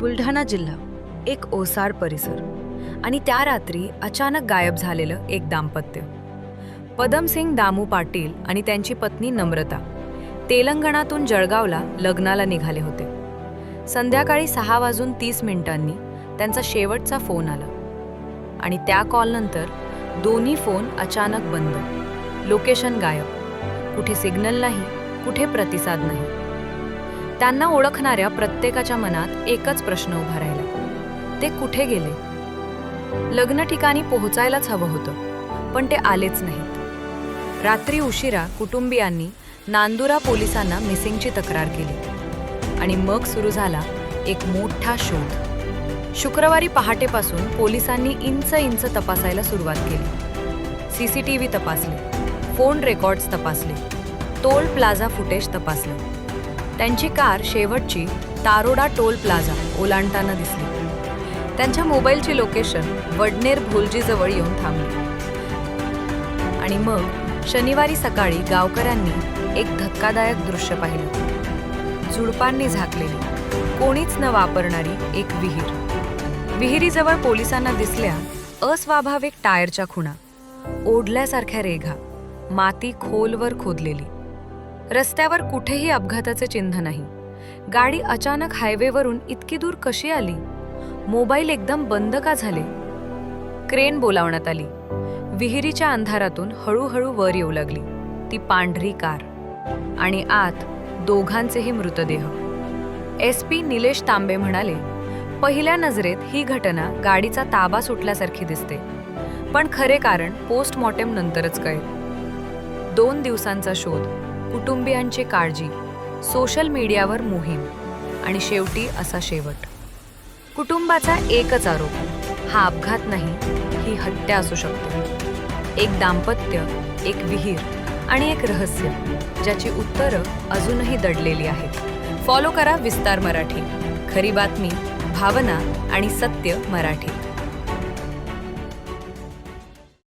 बुलढाणा जिल्हा एक ओसाड परिसर. आणि त्या रात्री अचानक गायब झालेलं एक दाम्पत्य. पदमसिंग दामू पाटील आणि त्यांची पत्नी नम्रता तेलंगणातून जळगावला लग्नाला निघाले होते. संध्याकाळी सहा वाजून तीस मिनिटांनी त्यांचा शेवटचा फोन आला. आणि त्या कॉलनंतर दोन्ही फोन अचानक बंद. लोकेशन गायब. कुठे सिग्नल नाही कुठे प्रतिसाद नाही. त्यांना ओळखणाऱ्या प्रत्येकाच्या मनात एकच प्रश्न उभा राहिला. ते कुठे गेले? लग्न ठिकाणी पोहोचायलाच हवं होतं पण ते आलेच नाहीत. रात्री उशिरा कुटुंबियांनी नांदुरा पोलिसांना मिसिंगची तक्रार केली आणि मग सुरू झाला एक मोठा शोध. शुक्रवारी पहाटेपासून पोलिसांनी इंच इंच तपासायला सुरुवात केली. सी सी टी व्ही तपासले फोन रेकॉर्ड्स तपासले टोल प्लाझा फुटेज तपासलं. त्यांची कार शेवटची तारोडा टोल प्लाझा ओलांडताना दिसली. त्यांच्या मोबाईलची लोकेशन वडनेर भोलजीजवळ येऊन थांबली. आणि मग शनिवारी सकाळी गावकऱ्यांनी एक धक्कादायक दृश्य पाहिलं. झुडपांनी झाकलेली कोणीच न वापरणारी एक विहीर. विहिरीजवळ पोलिसांना दिसल्या अस्वाभाविक टायरच्या खुणा ओढल्यासारख्या रेघा माती खोलवर खोदलेली. रस्त्यावर कुठेही अपघाताचे चिन्ह नाही. गाडी अचानक हायवेवरून इतकी दूर कशी आली? मोबाईल एकदम बंद का झाले? क्रेन बोलावण्यात आली. विहिरीच्या अंधारातून हळूहळू वर येऊ लागली. ती पांढरी कार आणि आत दोघांचेही मृतदेह. एस पी निलेश तांबे म्हणाले पहिल्या नजरेत ही घटना गाडीचा ताबा सुटल्यासारखी दिसते. पण खरे कारण पोस्टमॉर्टेम नंतरच कळेल. दोन दिवसांचा शोध. कुटुंबियांची काळजी. सोशल मीडियावर मोहीम. आणि शेवटी असा शेवट. कुटुंबाचा एकच आरोप. हा अपघात नाही ही हत्या असू शकते. एक दाम्पत्य एक विहीर आणि एक रहस्य ज्याची उत्तरं अजूनही दडलेली आहेत. फॉलो करा विस्तार मराठी. खरी बातमी भावना आणि सत्य मराठी.